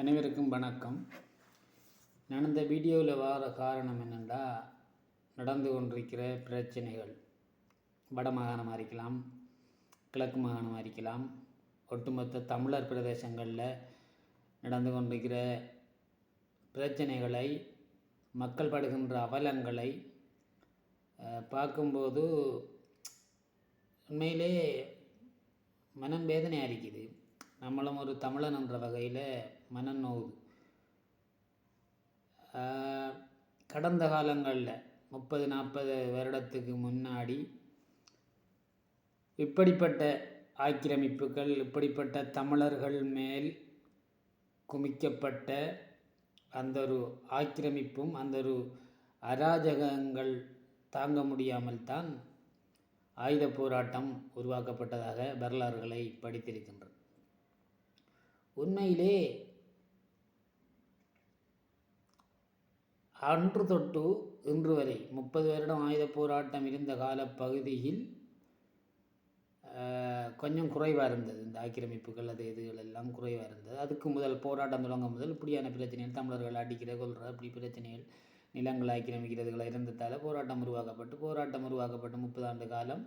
அனைவருக்கும் வணக்கம். நான் இந்த வீடியோவில் வர காரணம் என்னென்னா நடந்து கொண்டிருக்கிற பிரச்சனைகள். வட மாகாணமாக இருக்கலாம் கிழக்கு மாகாணமாக இருக்கலாம் ஒட்டுமொத்த தமிழர் பிரதேசங்களில் நடந்து கொண்டிருக்கிற பிரச்சனைகளை மக்கள் படுகின்ற அவலங்களை பார்க்கும்போது உண்மையிலே மனம் வேதனையாக இருக்குது. நம்மளும் ஒரு தமிழன் என்ற வகையில் மனநோவு கடந்த காலங்களில் முப்பது நாற்பது வருடத்துக்கு முன்னாடி இப்படிப்பட்ட ஆக்கிரமிப்புகள் இப்படிப்பட்ட தமிழர்கள் மேல் குமிக்கப்பட்ட அந்த ஒரு ஆக்கிரமிப்பும் அந்த ஒரு அராஜகங்கள் தாங்க முடியாமல் தான் ஆயுத போராட்டம் உருவாக்கப்பட்டதாக வரலாறுகளை படித்திருக்கின்றன. உண்மையிலே அன்று தொட்டு இன்று வரை முப்பது வருடம் ஆயுத போராட்டம் இருந்த கால பகுதியில் கொஞ்சம் குறைவாக இருந்தது. இந்த ஆக்கிரமிப்புகள் அது இதுகள் எல்லாம் குறைவாக இருந்தது. அதுக்கு முதல் போராட்டம் தொடங்க முதல் இப்படியான பிரச்சனைகள் தமிழர்கள் அடிக்கிற கொள்கிற அப்படி பிரச்சனைகள் நிலங்கள் ஆக்கிரமிக்கிறதுகளை இருந்ததால் போராட்டம் உருவாக்கப்பட்டு போராட்டம் உருவாக்கப்பட்டு முப்பது ஆண்டு காலம்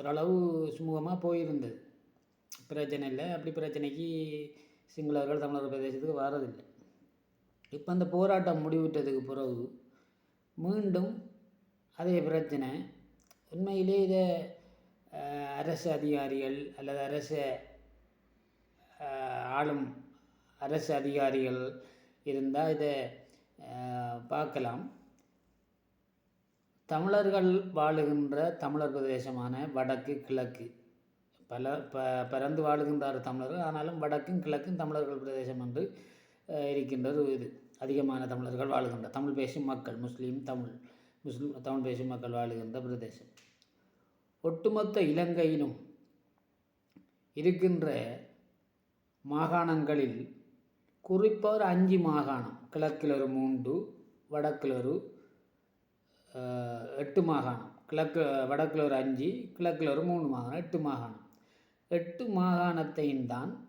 ஓரளவு சுமூகமாக போயிருந்தது. பிரச்சனை இல்லை. அப்படி பிரச்சனைக்கு சிங்களவர்கள் தமிழர் பிரதேசத்துக்கு வரதில்லை இப்போ அந்த போராட்டம் முடிவிட்டதுக்கு பிறகு மீண்டும் அதே பிரச்சனை. உண்மையிலே இதை அரசு அதிகாரிகள் அல்லது அரசு ஆளும் அரசு அதிகாரிகள் இருந்தால் இதை பார்க்கலாம். தமிழர்கள் வாழுகின்ற தமிழர் பிரதேசமான வடக்கு கிழக்கு. பல ப பரந்து வாழுகின்றார் தமிழர்கள். ஆனாலும் வடக்கும் கிழக்கும் தமிழர்கள் பிரதேசம் என்று இருக்கின்றது. இது அதிகமான தமிழர்கள் வாழுகின்ற தமிழ் பேசும் மக்கள் முஸ்லீம் தமிழ் முஸ்லிம் தமிழ் பேசும் மக்கள் வாழுகின்ற பிரதேசம். ஒட்டுமொத்த இலங்கையிலும் இருக்கின்ற மாகாணங்களில் குறிப்பாக ஒரு அஞ்சு மாகாணம் கிழக்கில் ஒரு மூன்று வடக்கில் ஒரு எட்டு மாகாணம் கிழக்கு வடக்கில் ஒரு அஞ்சு கிழக்கில் ஒரு மூணு மாகாணம் எட்டு மாகாணம். எட்டு மாகாணத்தையும் தான்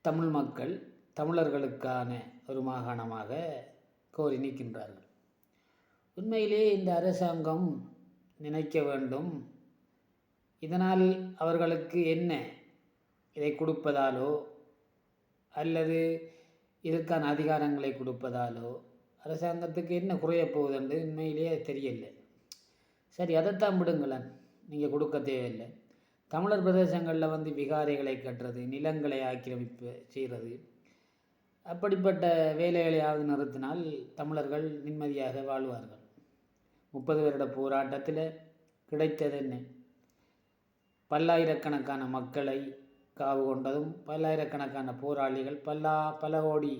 தமிழ் மக்கள் தமிழர்களுக்கான ஒரு மாகாணமாக கோரி நிற்கின்றார்கள். உண்மையிலே இந்த அரசாங்கம் நினைக்க வேண்டும். இதனால் அவர்களுக்கு என்ன? இதை கொடுப்பதாலோ? அல்லது இதற்கான அதிகாரங்களை கொடுப்பதாலோ? அரசாங்கத்துக்கு என்ன குறையப் என்று உண்மையிலேயே தெரியலை சரி அதைத்தான் விடுங்களேன். நீங்கள் கொடுக்க தேவையில்லை. தமிழர் பிரதேசங்களில் வந்து விகாரைகளை கட்டுறது நிலங்களை ஆக்கிரமிப்பு செய்கிறது அப்படிப்பட்ட வேலைகளையாவது நிறுத்தினால் தமிழர்கள் நிம்மதியாக வாழ்வார்கள். முப்பது வருட போராட்டத்தில் கிடைத்தது என்ன பல்லாயிரக்கணக்கான மக்களை காவு கொண்டதும் பல்லாயிரக்கணக்கான போராளிகள் பல்லா பல கோடி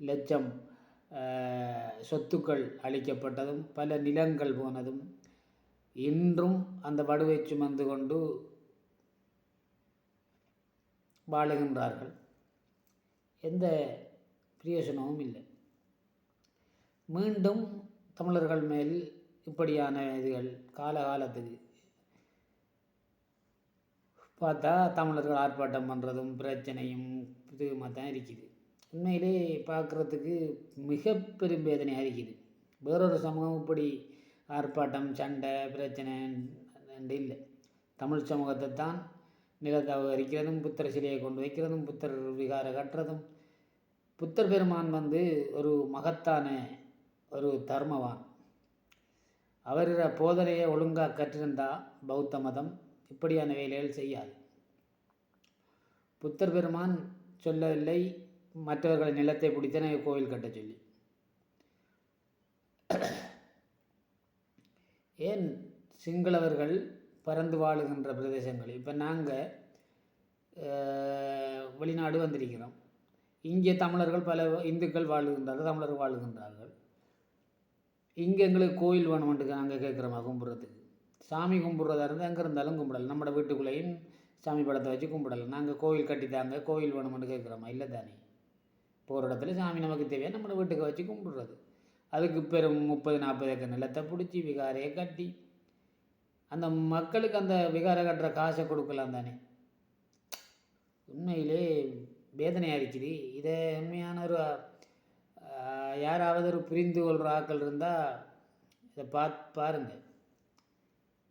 லட்சம் சொத்துக்கள் அளிக்கப்பட்டதும் பல நிலங்கள் போனதும் இன்றும் அந்த வடுவை சுமந்து கொண்டு வாழுகின்றார்கள். எந்த பிரியோஜனமும் இல்லை. மீண்டும் தமிழர்கள் மேல் இப்படியான இதுகள் காலகாலத்துக்கு பார்த்தா தமிழர்கள் ஆர்ப்பாட்டம் பண்ணுறதும் பிரச்சனையும் இதுமாக தான் இருக்குது. உண்மையிலே பார்க்குறதுக்கு மிக பெரும் வேதனையாக இருக்குது. வேறொரு சமூகம் இப்படி ஆர்ப்பாட்டம் சண்டை பிரச்சனை இல்லை. தமிழ் சமூகத்தை தான் நிலத்தை அபகரிக்கிறதும் புத்தர் சிலையை கொண்டு வைக்கிறதும் புத்தர் விகாரை கட்டுறதும். புத்தர் பெருமான் வந்து ஒரு மகத்தான ஒரு தர்மவான். அவரோட போதனையை ஒழுங்காக கற்றிருந்தா பௌத்த மதம் இப்படியான வேலைகள் செய்யாது. புத்தர் பெருமான் சொல்லவில்லை மற்றவர்கள் நிலத்தை பிடித்தன கோவில் கட்ட சொல்லி. ஏன் சிங்களவர்கள் பறந்து வாழுகின்ற பிரதேசங்கள். இப்போ நாங்கள் வெளிநாடு வந்திருக்கிறோம். இங்கே தமிழர்கள் பல இந்துக்கள் வாழுகின்றார்கள் தமிழர்கள் வாழுகின்றார்கள். இங்கே எங்களுக்கு கோயில் வேணுமென்ட்டு நாங்கள் கேட்குறோமா கும்பிட்றதுக்கு? சாமி கும்பிட்றதா இருந்தால் எங்கே இருந்தாலும் கும்பிடலாம். நம்ம வீட்டுக்குள்ளேயும் சாமி படத்தை வச்சு கும்பிடலாம். நாங்கள் கோயில் கட்டித்தாங்க கோயில் வேணுமென்று கேட்குறோமா? இல்லை தானே? போகிற இடத்துல சாமி நமக்கு தேவையா? நம்ம வீட்டுக்கு வச்சு கும்பிட்றது. அதுக்கு பெரும் முப்பது நாற்பது ஏக்கர் நிலத்தை பிடிச்சி விகாரையை கட்டி அந்த மக்களுக்கு அந்த விகார கட்டுற காசை கொடுக்கலாம் தானே. உண்மையிலே வேதனையாக இருக்குது. இதை உண்மையான ஒரு யாராவது ஒரு புரிந்து கொள்கிற ஆட்கள் இருந்தால் இதை பாத் பாருங்கள்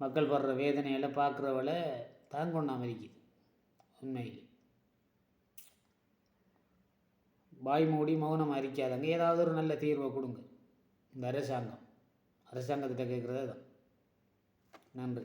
மக்கள் படுற வேதனையெல்லாம் பார்க்குறவளை தாங்கொண்டாமல் இருக்குது. உண்மையில். வாய் மூடி மௌனம் அறிக்காதங்க ஏதாவது ஒரு நல்ல தீர்வை கொடுங்க. இந்த அரசாங்கம். அரசாங்கத்திட்ட கேட்குறது தான் நன்றி